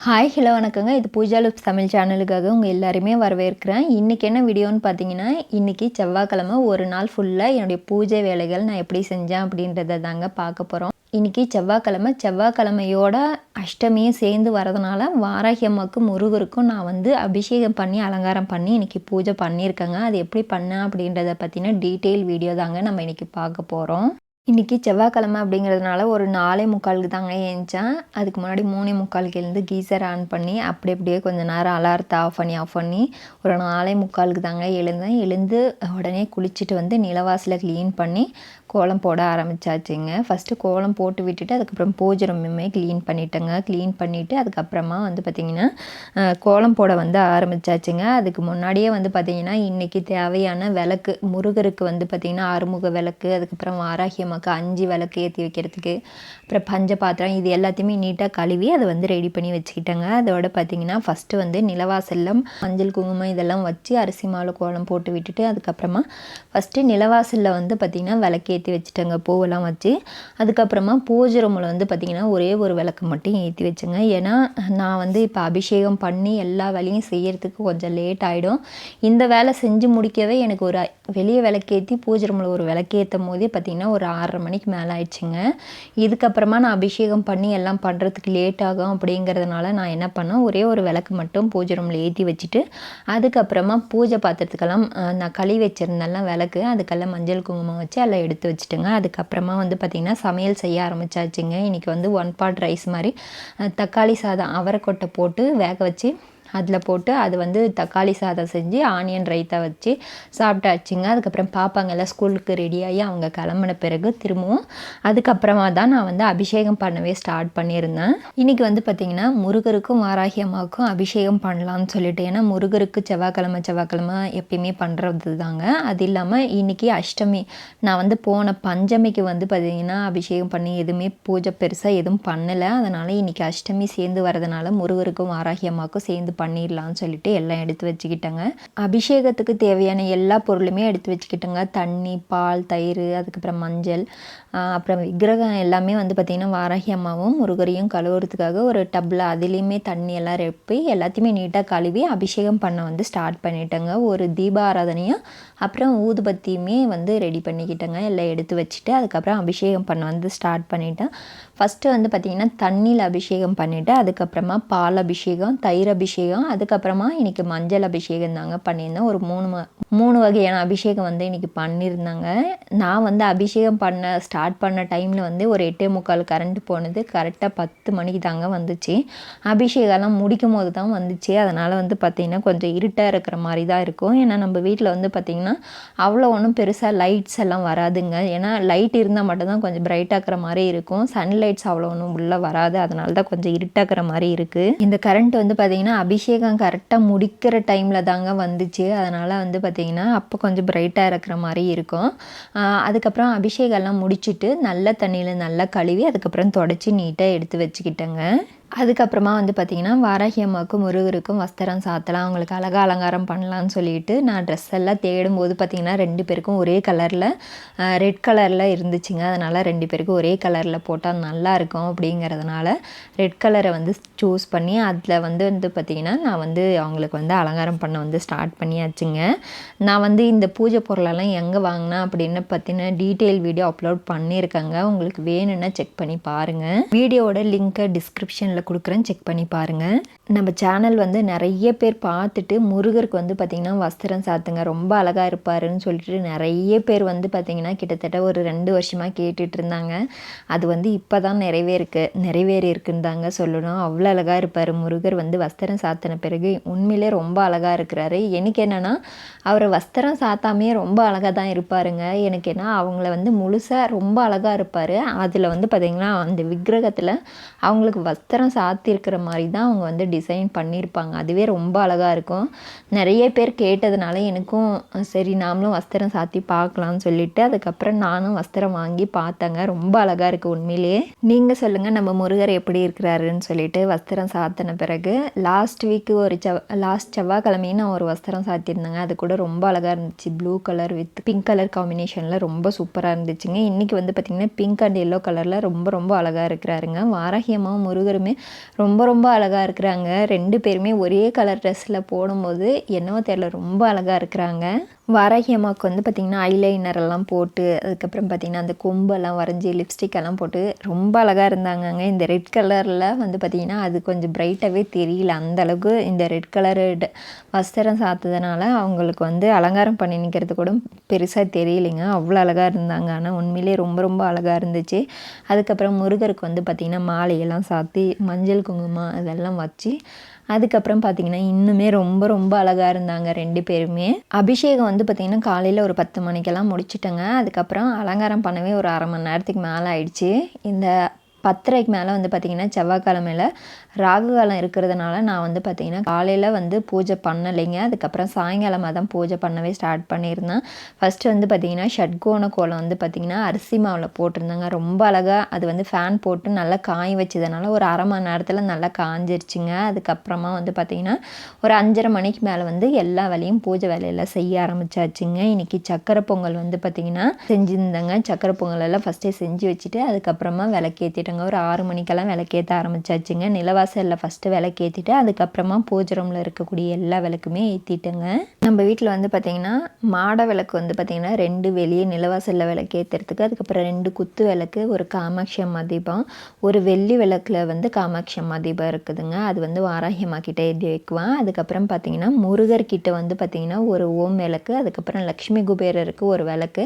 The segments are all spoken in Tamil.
ஹாய் ஹலோ வணக்கங்க. இது பூஜா லுப்ஸ் தமிழ் சேனலுக்காக உங்கள் எல்லாருமே வரவேற்கிறேன். இன்றைக்கி என்ன வீடியோன்னு பார்த்தீங்கன்னா இன்றைக்கி செவ்வாய்க்கிழமை ஒரு நாள் ஃபுல்லாக என்னுடைய பூஜை வேலைகள் நான் எப்படி செஞ்சேன் அப்படின்றத தாங்க பார்க்க போகிறோம் இன்றைக்கி செவ்வாய்க்கிழமை செவ்வாய்க்கிழமையோட அஷ்டமியும் சேர்ந்து வரதுனால வாராகி அம்மாவுக்கும் முருகருக்கும் நான் வந்து அபிஷேகம் பண்ணி அலங்காரம் பண்ணி இன்றைக்கி பூஜை பண்ணியிருக்கேங்க. அது எப்படி பண்ணேன் அப்படின்றத பற்றின டீட்டெயில் வீடியோ தாங்க நம்ம இன்றைக்கி பார்க்க போகிறோம் இன்றைக்கி செவ்வாய்க்கிழமை அப்படிங்கிறதுனால ஒரு நாலே முக்காலுக்கு தாங்க ஏஞ்சேன். அதுக்கு முன்னாடி மூணே முக்காலுக்கு எழுந்து கீசர் ஆன் பண்ணி அப்படி அப்படியே கொஞ்சம் நேரம் அலாரத்தை ஆஃப் பண்ணி ஆஃப் பண்ணி ஒரு நாலே முக்காலுக்கு தாங்க எழுந்தேன். எழுந்து உடனே குளிச்சுட்டு வந்து நிலவாசலை க்ளீன் பண்ணி கோலம் போட ஆரம்பித்தாச்சுங்க ஃபஸ்ட்டு கோலம் போட்டு விட்டுட்டு அதுக்கப்புறம் பூஜை ரொம்பவுமே க்ளீன் பண்ணிட்டேங்க. க்ளீன் பண்ணிவிட்டு அதுக்கப்புறமா வந்து பார்த்திங்கன்னா கோலம் போட வந்து ஆரம்பித்தாச்சுங்க அதுக்கு முன்னாடியே வந்து பார்த்திங்கன்னா இன்றைக்கி தேவையான விளக்கு முருகருக்கு வந்து பார்த்திங்கன்னா ஆறுமுக விளக்கு அதுக்கப்புறம் வாராகியம்மாக்கு அஞ்சு விளக்கு ஏற்றி வைக்கிறதுக்கு அப்புறம் பஞ்ச பாத்திரம் இது எல்லாத்தையுமே நீட்டாக கழுவி அதை வந்து ரெடி பண்ணி வச்சுக்கிட்டேங்க. அதோட பார்த்திங்கன்னா ஃபஸ்ட்டு வந்து நிலவாசலில் மஞ்சள் குங்குமம் இதெல்லாம் வச்சு அரிசி மாலை கோலம் போட்டு விட்டுட்டு அதுக்கப்புறமா ஃபஸ்ட்டு நிலவாசலில் வந்து பார்த்திங்கன்னா விளக்கே ஏற்றி வச்சுட்டேங்க பூவெல்லாம் வச்சு. அதுக்கப்புறமா பூஜை ரூமில் வந்து பார்த்திங்கன்னா ஒரே ஒரு விளக்கு மட்டும் ஏற்றி வச்சுங்க. ஏன்னா நான் வந்து இப்போ அபிஷேகம் பண்ணி எல்லா வேலையும் செய்கிறதுக்கு கொஞ்சம் லேட் ஆகிடும் இந்த வேலை செஞ்சு முடிக்கவே எனக்கு ஒரு வெளியே விளக்கேற்றி பூஜை ரூமில் ஒரு விளக்கேற்றும் போதே பார்த்திங்கன்னா ஒரு ஆறரை மணிக்கு மேலே ஆயிடுச்சுங்க. இதுக்கப்புறமா நான் அபிஷேகம் பண்ணி எல்லாம் பண்ணுறதுக்கு லேட் ஆகும் அப்படிங்கிறதுனால நான் என்ன பண்ணேன் ஒரே ஒரு விளக்கு மட்டும் பூஜை ரூமில் ஏற்றி வச்சுட்டு அதுக்கப்புறமா பூஜை பாத்திரத்துக்கெல்லாம் நான் கழுவி வச்சுருந்தெல்லாம் விளக்கு அதுக்கெல்லாம் மஞ்சள் குங்குமம் வச்சு எல்லாம் எடுத்து வச்சுட்டுங்க. அதுக்கப்புறமா வந்து பார்த்திங்கன்னா சமையல் செய்ய ஆரம்பித்தாச்சுங்க இன்றைக்கி வந்து ஒன் பாட் ரைஸ் மாதிரி தக்காளி சாதம் அவரைக்கொட்டை போட்டு வேக வச்சு அதில் போட்டு அது வந்து தக்காளி சாதம் செஞ்சு ஆனியன் ரைத்தா வச்சு சாப்பிட்டாச்சுங்க. அதுக்கப்புறம் பாப்பாங்க எல்லாம் ஸ்கூலுக்கு ரெடியாகி அவங்க கிளம்புன பிறகு திரும்பவும் அதுக்கப்புறமா தான் நான் வந்து அபிஷேகம் பண்ணவே ஸ்டார்ட் பண்ணியிருந்தேன். இன்றைக்கி வந்து பார்த்திங்கன்னா முருகருக்கும் வாராகி அம்மாவுக்கும் அபிஷேகம் பண்ணலான்னு சொல்லிட்டு ஏன்னா முருகருக்கு செவ்வாய்க்கிழமை செவ்வாய்க்கிழமை எப்பயுமே பண்ணுறது தாங்க. அது இல்லாமல் இன்றைக்கி அஷ்டமி நான் வந்து போன பஞ்சமிக்கு வந்து பார்த்திங்கன்னா அபிஷேகம் பண்ணி எதுவுமே பூஜை பெருசாக எதுவும் பண்ணலை. அதனால் இன்றைக்கி அஷ்டமி சேர்ந்து வரதுனால முருகருக்கும் வாராகி அம்மாவுக்கும் சேர்ந்து பண்ணிடலான்னு சொல்லிட்டு எல்லாம் எடுத்து வச்சுக்கிட்டேங்க. அபிஷேகத்துக்கு தேவையான எல்லா பொருளுமே எடுத்து வச்சுக்கிட்டேங்க. தண்ணி பால் தயிர் அதுக்கப்புறம் மஞ்சள் அப்புறம் விக்கிரகம் எல்லாமே வந்து பார்த்திங்கன்னா வாராகி அம்மாவும் முருகரையும் கழுவுறதுக்காக ஒரு டப்பில் அதுலேயுமே தண்ணி எல்லாம் ரெப்பி எல்லாத்தையுமே நீட்டாக கழுவி அபிஷேகம் பண்ண வந்து ஸ்டார்ட் பண்ணிட்டேங்க. ஒரு தீபாராதனையும் அப்புறம் ஊதுபத்தியுமே வந்து ரெடி பண்ணிக்கிட்டேங்க. எல்லாம் எடுத்து வச்சுட்டு அதுக்கப்புறம் அபிஷேகம் பண்ண வந்து ஸ்டார்ட் பண்ணிட்டேன். ஃபஸ்ட்டு வந்து பார்த்திங்கன்னா தண்ணியில் அபிஷேகம் பண்ணிவிட்டு அதுக்கப்புறமா பால் அபிஷேகம் தயிர் அபிஷேகம் அதுக்கப்புறமா இன்றைக்கி மஞ்சள் அபிஷேகம் தாங்க பண்ணியிருந்தேன். ஒரு மூணு மூணு வகையான அபிஷேகம் வந்து இன்றைக்கி பண்ணியிருந்தாங்க. நான் வந்து அபிஷேகம் பண்ண ஸ்டார்ட் பண்ண டைமில் வந்து ஒரு எட்டே முக்கால் கரண்ட் போனது. கரெக்டாக பத்து மணிக்கு தாங்க வந்துச்சு. அபிஷேகம்லாம் முடிக்கும் போது தான் வந்துச்சு. அதனால் வந்து பார்த்திங்கன்னா கொஞ்சம் இருட்டாக இருக்கிற மாதிரி தான் இருக்கும். ஏன்னா நம்ம வீட்டில் வந்து பார்த்திங்கன்னா அவ்வளோ ஒன்றும் பெருசாக லைட்ஸ் எல்லாம் வராதுங்க. ஏன்னா லைட் இருந்தால் மட்டும்தான் கொஞ்சம் பிரைட்டாக்கிற மாதிரி இருக்கும். சன்லைட் லைட்ஸ் அவ்வளோ ஒன்றும் உள்ளே வராது. அதனால தான் கொஞ்சம் இருட்டாக்கிற மாதிரி இருக்குது இந்த கரண்ட் வந்து பார்த்திங்கன்னா அபிஷேகம் கரெக்டாக முடிக்கிற டைமில் தாங்க வந்துச்சு. அதனால் வந்து பார்த்திங்கன்னா அப்போ கொஞ்சம் பிரைட்டாக இருக்கிற மாதிரி இருக்கும். அதுக்கப்புறம் அபிஷேகம்லாம் முடிச்சுட்டு நல்ல தண்ணியில் நல்லா கழுவி அதுக்கப்புறம் தொடச்சி நீட்டாக எடுத்து வச்சுக்கிட்டேங்க. அதுக்கப்புறமா வந்து பார்த்திங்கன்னா வாராகி அம்மாவுக்கும் முருகருக்கும் வஸ்திரம் சாத்தலாம். அவங்களுக்கு அழகாக அலங்காரம் பண்ணலான்னு சொல்லிட்டு நான் ட்ரெஸ் எல்லாம் தேடும்போது பார்த்திங்கன்னா ரெண்டு பேருக்கும் ஒரே கலரில் ரெட் கலரில் இருந்துச்சுங்க. அதனால் ரெண்டு பேருக்கும் ஒரே கலரில் போட்டால் நல்லாயிருக்கும் அப்படிங்கிறதுனால ரெட் கலரை வந்து சூஸ் பண்ணி அதில் வந்து வந்து பார்த்திங்கன்னா நான் வந்து அவங்களுக்கு வந்து அலங்காரம் பண்ண வந்து ஸ்டார்ட் பண்ணியாச்சுங்க. நான் வந்து இந்த பூஜை பொருளெல்லாம் எங்கே வாங்கினேன் அப்படின்னு பார்த்தீங்கன்னா டீட்டெயில் வீடியோ அப்லோட் பண்ணியிருக்கேங்க. உங்களுக்கு வேணும்னா செக் பண்ணி பாருங்கள் வீடியோவோட லிங்க்கை டிஸ்கிரிப்ஷனில் சேனலில் கொடுக்குறேன் செக் பண்ணி பாருங்கள் நம்ம சேனல் வந்து நிறைய பேர் பார்த்துட்டு முருகருக்கு வந்து பார்த்திங்கன்னா வஸ்திரம் சாத்துங்க ரொம்ப அழகாக இருப்பாருன்னு சொல்லிட்டு நிறைய பேர் வந்து பார்த்திங்கன்னா கிட்டத்தட்ட ஒரு ரெண்டு வருஷமாக கேட்டுட்டு இருந்தாங்க. அது வந்து இப்போ தான் நிறைவேருக்கு நிறைவேறி இருக்குன்னு தாங்க சொல்லணும். அவ்வளோ அழகாக இருப்பார். முருகர் வந்து வஸ்திரம் சாத்தின பிறகு உண்மையிலே ரொம்ப அழகாக இருக்கிறாரு. எனக்கு என்னென்னா அவர் வஸ்திரம் சாத்தாமே ரொம்ப அழகாக தான் இருப்பாருங்க. எனக்கு என்ன அவங்கள வந்து முழுசாக ரொம்ப அழகாக இருப்பார். அதில் வந்து பார்த்திங்கன்னா அந்த விக்கிரகத்தில் அவங்களுக்கு வஸ்திரம் தான் சாத்தியிருக்கிற மாதிரி தான் அவங்க வந்து டிசைன் பண்ணியிருப்பாங்க. அதுவே ரொம்ப அழகாக இருக்கும். நிறைய பேர் கேட்டதுனால எனக்கும் சரி நாமளும் வஸ்திரம் சாத்தி பார்க்கலாம்னு சொல்லிட்டு அதுக்கப்புறம் நானும் வஸ்திரம் வாங்கி பார்த்தேங்க. ரொம்ப அழகாக இருக்குது உண்மையிலேயே. நீங்கள் சொல்லுங்கள் நம்ம முருகர் எப்படி இருக்கிறாருன்னு சொல்லிட்டு வஸ்திரம் சாத்தின பிறகு லாஸ்ட் வீக்கு ஒரு செவ் லாஸ்ட் செவ்வாய்க்கிழமையும் நான் ஒரு வஸ்திரம் சாத்தியிருந்தேங்க. அது கூட ரொம்ப அழகாக இருந்துச்சு. Blue colour with pink colour காம்பினேஷனில் ரொம்ப சூப்பராக இருந்துச்சுங்க. இன்றைக்கி வந்து பார்த்திங்கன்னா பிங்க் அண்ட் எல்லோ கலரில் ரொம்ப ரொம்ப அழகாக இருக்கிறாருங்க. வாராகியமாகவும் முருகருமே ரொம்ப ரொம்ப அழகாக இருக்கிறாங்க. ரெண்டு பேருமே ஒரே கலர் ட்ரெஸ்ஸில் போடும்போது என்னவோ தெரில ரொம்ப அழகாக இருக்கிறாங்க. வாராகி அம்மாவுக்கு வந்து பார்த்திங்கன்னா ஐலைனர் எல்லாம் போட்டு அதுக்கப்புறம் பார்த்திங்கன்னா அந்த கொம்பெல்லாம் வரைஞ்சி லிப்ஸ்டிக் எல்லாம் போட்டு ரொம்ப அழகாக இருந்தாங்கங்க. இந்த ரெட் கலரில் வந்து பார்த்திங்கன்னா அது கொஞ்சம் பிரைட்டாகவே தெரியல. அந்த அளவுக்கு இந்த ரெட் கலரு வஸ்திரம் சாத்ததுனால அவங்களுக்கு வந்து அலங்காரம் பண்ணி நிற்கிறது கூட பெருசாக தெரியலைங்க. அவ்வளோ அழகாக இருந்தாங்க. ஆனால் உண்மையிலே ரொம்ப ரொம்ப அழகாக இருந்துச்சு. அதுக்கப்புறம் முருகருக்கு வந்து பார்த்திங்கன்னா மாலையெல்லாம் சாத்தி மஞ்சள் குங்குமம் அதெல்லாம் வச்சு அதுக்கப்புறம் பார்த்தீங்கன்னா இன்னுமே ரொம்ப ரொம்ப அழகாக இருந்தாங்க ரெண்டு பேருமே. அபிஷேகம் வந்து பார்த்திங்கன்னா காலையில் ஒரு பத்து மணிக்கெல்லாம் முடிச்சிட்டேங்க. அதுக்கப்புறம் அலங்காரம் பண்ணவே ஒரு அரை மணி நேரத்துக்கு மேலே ஆயிடுச்சு. இந்த பத்தரைக்கு மேலே வந்து பார்த்திங்கன்னா செவ்வாய்க்கிழமையில் ராகு காலம் இருக்கிறதுனால நான் வந்து பார்த்திங்கன்னா காலையில் வந்து பூஜை பண்ணலைங்க. அதுக்கப்புறம் சாயங்காலமாக தான் பூஜை பண்ணவே ஸ்டார்ட் பண்ணியிருந்தேன். ஃபஸ்ட்டு வந்து பார்த்திங்கன்னா ஷட்கோண கோலம் வந்து பார்த்திங்கன்னா அரிசி மாவில் போட்டிருந்தாங்க. ரொம்ப அழகாக அது வந்து ஃபேன் போட்டு நல்லா காய வச்சதுனால ஒரு அரை மணி நேரத்தில் நல்லா காஞ்சிருச்சுங்க. அதுக்கப்புறமா வந்து பார்த்திங்கன்னா ஒரு அஞ்சரை மணிக்கு மேலே வந்து எல்லா வேலையும் பூஜை வேலையெல்லாம் செய்ய ஆரம்பிச்சாச்சுங்க. இன்றைக்கி சக்கரை பொங்கல் வந்து பார்த்திங்கன்னா செஞ்சுருந்தேங்க. சக்கரை பொங்கல் எல்லாம் ஃபஸ்ட்டே செஞ்சு வச்சுட்டு அதுக்கப்புறமா விளக்கேற்றிட்டு விளக்கேற்றிட்டேங்க ஒரு ஆறு மணிக்கெல்லாம் விளக்கேற்ற ஆரம்பிச்சாச்சுங்க. நிலவாசலில் ஃபஸ்ட்டு விளக்கேற்றிட்டு அதுக்கப்புறமா பூஜை ரூமில் இருக்கக்கூடிய எல்லா விளக்குமே ஏற்றிட்டுங்க நம்ம வீட்டில் வந்து பார்த்திங்கன்னா மாட விளக்கு வந்து பார்த்திங்கன்னா ரெண்டு வெளியே நிலவாசலில் விளக்கேற்றுறதுக்கு அதுக்கப்புறம் ரெண்டு குத்து விளக்கு ஒரு காமாட்சி அம்மா தீபம் ஒரு வெள்ளி விளக்கில் வந்து காமாட்சி அம்மா தீபம் இருக்குதுங்க. அது வந்து வாராகியம்மா கிட்டே ஏற்றி வைக்குவான். அதுக்கப்புறம் பார்த்திங்கன்னா முருகர்கிட்ட வந்து பார்த்திங்கன்னா ஒரு ஓம் விளக்கு அதுக்கப்புறம் லக்ஷ்மி குபேரருக்கு ஒரு விளக்கு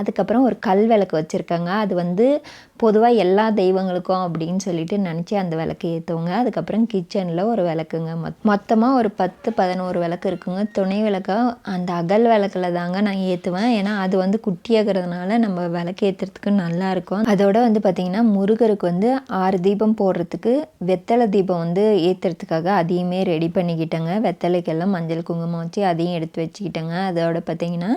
அதுக்கப்புறம் ஒரு கல் விளக்கு வச்சுருக்காங்க. அது வந்து பொதுவாக எல்லா தெய்வங்களுக்கும் அப்படின்னு சொல்லிட்டு நினச்சி அந்த விளக்கு ஏற்றுவோங்க அதுக்கப்புறம் கிச்சனில் ஒரு விளக்குங்க. மொத் மொத்தமாக ஒரு பத்து பதினோரு விளக்கு இருக்குங்க. துணை விளக்காக அந்த அகல் விளக்கில் தாங்க நான் ஏற்றுவேன் ஏன்னா அது வந்து குட்டியாகிறதுனால நம்ம விளக்கு ஏற்றுறதுக்கு நல்லாயிருக்கும் அதோட வந்து பார்த்திங்கன்னா முருகருக்கு வந்து ஆறு தீபம் போடுறதுக்கு வெத்தலை தீபம் வந்து ஏற்றுறதுக்காக அதையுமே ரெடி பண்ணிக்கிட்டேங்க. வெத்தலைக்கெல்லாம் மஞ்சள் குங்குமம் வச்சு அதையும் எடுத்து வச்சுக்கிட்டேங்க. அதோட பார்த்திங்கன்னா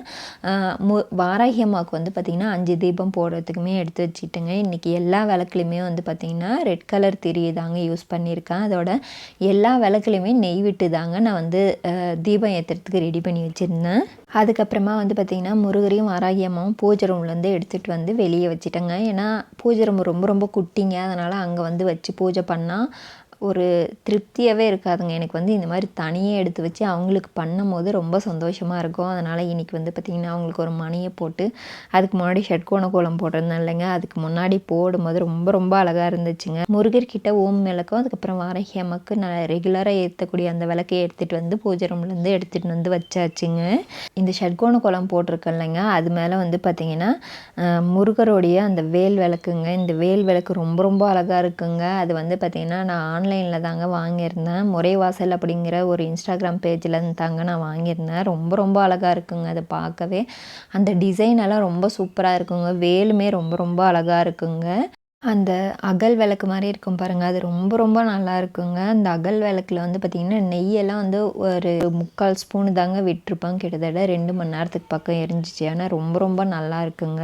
மு வாராகி அம்மாவுக்கு வந்து பார்த்திங்கன்னா அஞ்சு தீபம் போடுறதுக்குமே எடுத்து வச்சுக்கிட்டேங்க. இன்றைக்கி எல்லா விளக்குலையுமே வந்து பார்த்திங்கன்னா ரெட் கலர் திரியை தாங்க யூஸ் பண்ணியிருக்கேன். அதோட எல்லா விளக்குலையுமே நெய் விட்டு தாங்க நான் வந்து தீபம் ஏற்றுறதுக்கு ரெடி பண்ணி வச்சுருந்தேன். அதுக்கப்புறமா வந்து பார்த்திங்கன்னா முருகரையும் வாராகியம்மாவும் பூஜை ரூம்லேருந்து எடுத்துகிட்டு வந்து வெளியே வச்சுட்டேங்க. ஏன்னா பூஜை ரூம் ரொம்ப ரொம்ப குட்டிங்க. அதனால் அங்கே வந்து வச்சு பூஜை பண்ணால் ஒரு திருப்தியாகவே இருக்காதுங்க. எனக்கு வந்து இந்த மாதிரி தனியே எடுத்து வச்சு அவங்களுக்கு பண்ணும் போது ரொம்ப சந்தோஷமாக இருக்கும். அதனால் இன்றைக்கி வந்து பார்த்திங்கன்னா அவங்களுக்கு ஒரு மணியை போட்டு அதுக்கு முன்னாடி ஷட்கோண கோலம் போட்டிருந்தேன் இல்லைங்க. அதுக்கு முன்னாடி போடும்போது ரொம்ப ரொம்ப அழகாக இருந்துச்சுங்க. முருகர்கிட்ட ஓம் விளக்கும் அதுக்கப்புறம் வாரகி அம்மாவுக்கு நான் ரெகுலராக ஏற்றக்கூடிய அந்த விளக்கை எடுத்துகிட்டு வந்து பூஜை ரூம்லேருந்து எடுத்துகிட்டு வந்து வச்சாச்சுங்க. இந்த ஷட்கோண கோலம் போட்டிருக்கேன் இல்லைங்க. அது மேலே வந்து பார்த்திங்கன்னா முருகருடைய அந்த வேல் விளக்குங்க. இந்த வேல் விளக்கு ரொம்ப ரொம்ப அழகாக இருக்குங்க. அது வந்து பார்த்திங்கன்னா நான் ஆன்லைனில் தாங்க வாங்கியிருந்தேன். முறைவாசல் அப்படிங்கிற ஒரு இன்ஸ்டாகிராம் பேஜில் தாங்க நான் வாங்கியிருந்தேன். ரொம்ப ரொம்ப அழகாக இருக்குங்க அதை பார்க்கவே. அந்த டிசைன் எல்லாம் ரொம்ப சூப்பராக இருக்குங்க. வேலுமே ரொம்ப ரொம்ப அழகாக இருக்குங்க. அந்த அகல் விளக்கு மாதிரி இருக்கும் பாருங்கள் அது ரொம்ப ரொம்ப நல்லா இருக்குங்க. அந்த அகல் விளக்குல வந்து பார்த்திங்கன்னா நெய்யெல்லாம் வந்து ஒரு முக்கால் ஸ்பூனு தாங்க விட்டுருப்பாங்க. கிட்டத்தட்ட ரெண்டு மணி நேரத்துக்கு பக்கம் எரிஞ்சிச்சு. ஆனால் ரொம்ப ரொம்ப நல்லா இருக்குங்க.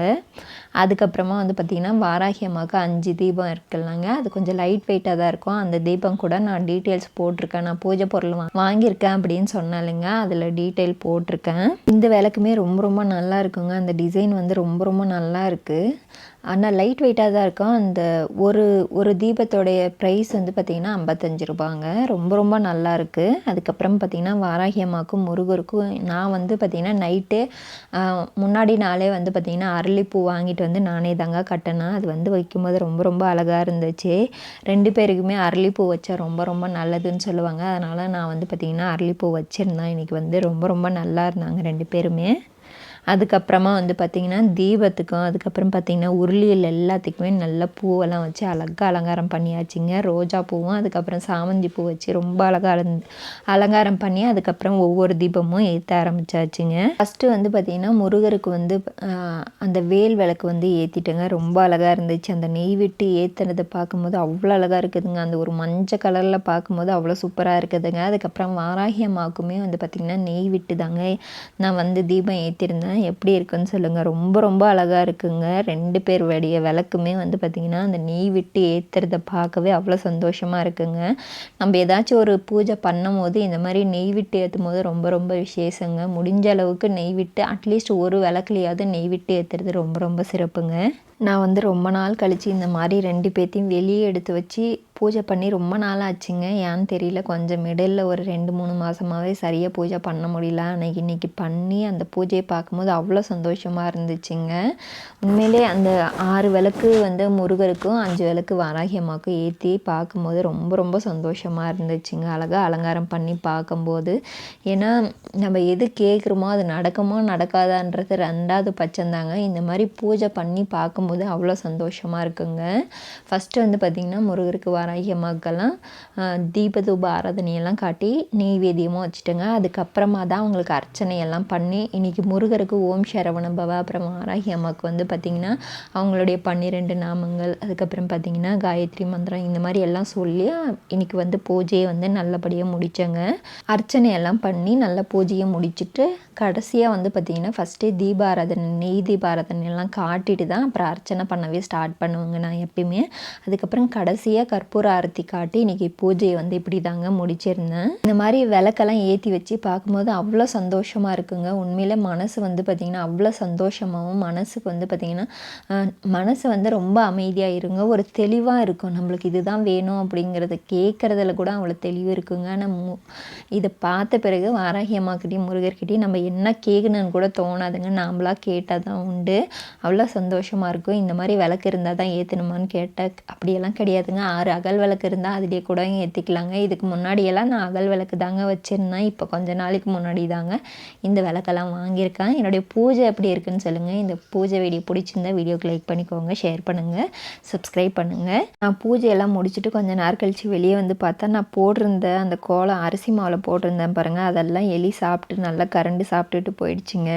அதுக்கப்புறமா வந்து பார்த்திங்கன்னா வாராகி அம்மாவுக்கு அஞ்சு தீபம் இருக்குல்லங்க. அது கொஞ்சம் லைட் வெயிட்டாக தான் இருக்கும். அந்த தீபம் கூட நான் டீட்டெயில்ஸ் போட்டிருக்கேன். நான் பூஜை பொருள் வா வாங்கியிருக்கேன் அப்படின்னு சொன்னாலுங்க அதில் டீட்டெயில் போட்டிருக்கேன். இந்த விளக்குமே ரொம்ப ரொம்ப நல்லா இருக்குங்க. அந்த டிசைன் வந்து ரொம்ப ரொம்ப நல்லா இருக்குது ஆனால் லைட் வெயிட்டாக தான் இருக்கும். அந்த ஒரு ஒரு தீபத்தோடைய ப்ரைஸ் வந்து பார்த்திங்கன்னா ஐம்பத்தஞ்சு ரூபாங்க. ரொம்ப ரொம்ப நல்லா இருக்குது அதுக்கப்புறம் பார்த்திங்கன்னா வாராகி அம்மாவுக்கும் முருகருக்கும் நான் வந்து பார்த்திங்கன்னா நைட்டே முன்னாடி நாளே வந்து பார்த்திங்கன்னா அரளிப்பூ வாங்கிட்டு வந்து நானே தாங்க கட்டினேன். அது வந்து வைக்கும்போது ரொம்ப ரொம்ப அழகாக இருந்துச்சு. ரெண்டு பேருக்குமே அரளிப்பூ வச்சா ரொம்ப ரொம்ப நல்லதுன்னு சொல்லுவாங்க. அதனால் நான் வந்து பார்த்திங்கன்னா அரளிப்பூ வச்சுருந்தேன். இன்றைக்கி வந்து ரொம்ப ரொம்ப நல்லா இருந்தாங்க ரெண்டு பேருமே. அதுக்கப்புறமா வந்து பார்த்திங்கன்னா தீபத்துக்கும் அதுக்கப்புறம் பார்த்திங்கன்னா உருளியல் எல்லாத்துக்குமே நல்ல பூவெல்லாம் வச்சு அழகாக அலங்காரம் பண்ணியாச்சுங்க. ரோஜா பூவும் அதுக்கப்புறம் சாமந்தி பூ வச்சு ரொம்ப அழகாக அலங்காரம் பண்ணி அதுக்கப்புறம் ஒவ்வொரு தீபமும் ஏற்ற ஆரம்பிச்சாச்சுங்க. ஃபஸ்ட்டு வந்து பார்த்திங்கன்னா முருகருக்கு வந்து அந்த வேல் விளக்கு வந்து ஏற்றிட்டேங்க ரொம்ப அழகாக இருந்துச்சு. அந்த நெய் விட்டு ஏற்றுனதை பார்க்கும்போது அவ்வளோ அழகாக இருக்குதுங்க. அந்த ஒரு மஞ்சள் கலரில் பார்க்கும்போது அவ்வளோ சூப்பராக இருக்குதுங்க. அதுக்கப்புறம் வாராகி அம்மாவுக்குமே வந்து பார்த்திங்கன்னா நெய் விட்டு தாங்க நான் வந்து தீபம் ஏற்றிருந்தேன் எப்படி இருக்குன்னு சொல்லுங்கள் ரொம்ப ரொம்ப அழகாக இருக்குங்க. ரெண்டு பேர் வடிய விளக்குமே வந்து பார்த்திங்கன்னா அந்த நெய் விட்டு ஏற்றுறத பார்க்கவே அவ்வளோ சந்தோஷமாக இருக்குங்க. நம்ம ஏதாச்சும் ஒரு பூஜை பண்ணும் போது இந்த மாதிரி நெய் விட்டு ஏற்றும் போது ரொம்ப ரொம்ப விசேஷங்க. முடிஞ்ச அளவுக்கு நெய் விட்டு அட்லீஸ்ட் ஒரு விளக்குலையாவது நெய் விட்டு ஏற்றுறது ரொம்ப ரொம்ப சிறப்புங்க. நான் வந்து ரொம்ப நாள் கழித்து இந்த மாதிரி ரெண்டு பேர்த்தையும் வெளியே எடுத்து வச்சு பூஜை பண்ணி ரொம்ப நாள் ஆச்சுங்க ஏன்னு தெரியல. கொஞ்சம் மிடில் ஒரு ரெண்டு மூணு மாதமாகவே சரியாக பூஜை பண்ண முடியல. அன்னைக்கு இன்னைக்கு பண்ணி அந்த பூஜையை பார்க்கும்போது அவ்வளோ சந்தோஷமாக இருந்துச்சுங்க. உண்மையிலே அந்த ஆறு விளக்கு வந்து முருகருக்கும் அஞ்சு விளக்கு வாராகி அம்மாவுக்கும் ஏற்றி பார்க்கும்போது ரொம்ப ரொம்ப சந்தோஷமாக இருந்துச்சுங்க. அழகாக அலங்காரம் பண்ணி பார்க்கும்போது. ஏன்னா நம்ம எது கேட்குறோமோ அது நடக்குமோ நடக்காதான்றது ரெண்டாவது பட்சம்தாங்க. இந்த மாதிரி பூஜை பண்ணி பார்க்கும்போது அவ்வளோ சந்தோஷமாக இருக்குங்க. ஃபஸ்ட்டு வந்து பார்த்திங்கன்னா முருகருக்கு வாராகி தீபதூப ஆராதனையெல்லாம் காட்டி நெய்வேதியமும் வச்சுட்டேங்க. அதுக்கப்புறமா தான் அவங்களுக்கு அர்ச்சனையெல்லாம் பண்ணி இன்றைக்கி முருகருக்கு ஓம் சரவண பவ அப்புறம் வாராகி அம்மாவுக்கு வந்து பார்த்திங்கன்னா அவங்களுடைய பன்னிரெண்டு நாமங்கள் அதுக்கப்புறம் பார்த்திங்கன்னா காயத்ரி மந்திரம் இந்த மாதிரி எல்லாம் சொல்லி இன்னைக்கு வந்து பூஜையை வந்து நல்லபடியாக முடித்தேங்க அர்ச்சனையெல்லாம் பண்ணி நல்ல பூஜையை முடிச்சுட்டு கடைசியாக வந்து பார்த்திங்கன்னா ஃபஸ்ட்டே தீபாராதனை நெய் தீபாராதனை எல்லாம் காட்டிட்டு தான் அப்புறம் அர்ச்சனை பண்ணவே ஸ்டார்ட் பண்ணுவேங்க நான் எப்பயுமே. அதுக்கப்புறம் கடைசியாக கற்பூர ஆரத்தி காட்டி இன்றைக்கி பூஜையை வந்து இப்படி தாங்க முடிச்சிருந்தேன். இந்த மாதிரி விளக்கெல்லாம் ஏற்றி வச்சு பார்க்கும்போது அவ்வளோ சந்தோஷமாக இருக்குங்க. உண்மையில் மனசு வந்து பார்த்திங்கன்னா அவ்வளோ சந்தோஷமாகவும் மனசுக்கு வந்து பார்த்திங்கன்னா மனசு வந்து ரொம்ப அமைதியாக இருங்க. ஒரு தெளிவாக இருக்கும். நம்மளுக்கு இதுதான் வேணும் அப்படிங்கிறத கேட்குறதுல கூட அவ்வளோ தெளிவு இருக்குங்க. நம்ம இதை பார்த்த பிறகு வாராகியம்மாக்கிட்டையும் முருகர்கிட்டையும் நம்ம என்ன கேட்கணும்னு கூட தோணாதுங்க. நாம்ளாக கேட்டால் தான் உண்டு. அவ்வளோ சந்தோஷமாக இருக்கும். இந்த மாதிரி விளக்கு இருந்தால் தான் ஏற்றணுமான்னு கேட்டால் அப்படியெல்லாம் கிடையாதுங்க. ஆறு அகல் விளக்கு இருந்தால் அதிலே கூட ஏற்றிக்கலாங்க இதுக்கு முன்னாடியெல்லாம் நான் அகல் விளக்கு தாங்க வச்சுருந்தேன். இப்போ கொஞ்ச நாளைக்கு முன்னாடி தாங்க இந்த விளக்கெல்லாம் வாங்கியிருக்கேன். என்னுடைய பூஜை எப்படி இருக்குன்னு சொல்லுங்கள் இந்த பூஜை வீடியோ பிடிச்சிருந்தா வீடியோக்கு லைக் பண்ணிக்கோங்க ஷேர் பண்ணுங்கள் சப்ஸ்கிரைப் பண்ணுங்கள் நான் பூஜையெல்லாம் முடிச்சுட்டு கொஞ்சம் நேரம் கழித்து வெளியே வந்து பார்த்தா நான் போட்டிருந்த அந்த கோலம் அரிசி மாவில் போட்டிருந்தேன் பாருங்கள் அதெல்லாம் எலி சாப்பிட்டு நல்லா கரண்டு சாப்பிட்டுட்டு போயிடுச்சுங்க.